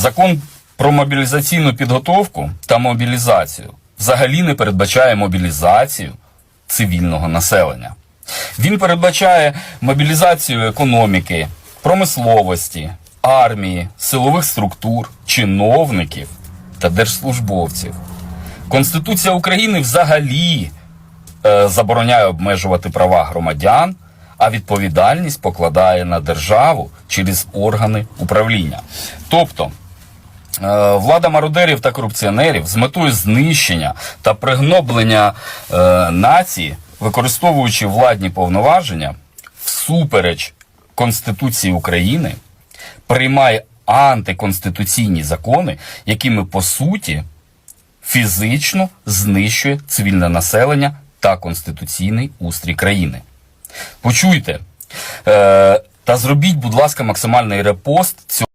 Закон про мобілізаційну підготовку та мобілізацію взагалі не передбачає мобілізацію цивільного населення. Він передбачає мобілізацію економіки, промисловості, армії, силових структур, чиновників та держслужбовців. Конституція України взагалі е, забороняє обмежувати права громадян, а відповідальність покладає на державу через органи управління. Тобто, влада мародерів та корупціонерів з метою знищення та пригноблення е, нації, використовуючи владні повноваження всупереч Конституції України, приймає антиконституційні закони, якими по суті фізично знищує цивільне населення та конституційний устрій країни. Почуйте е, та зробіть, будь ласка, максимальний репост цього.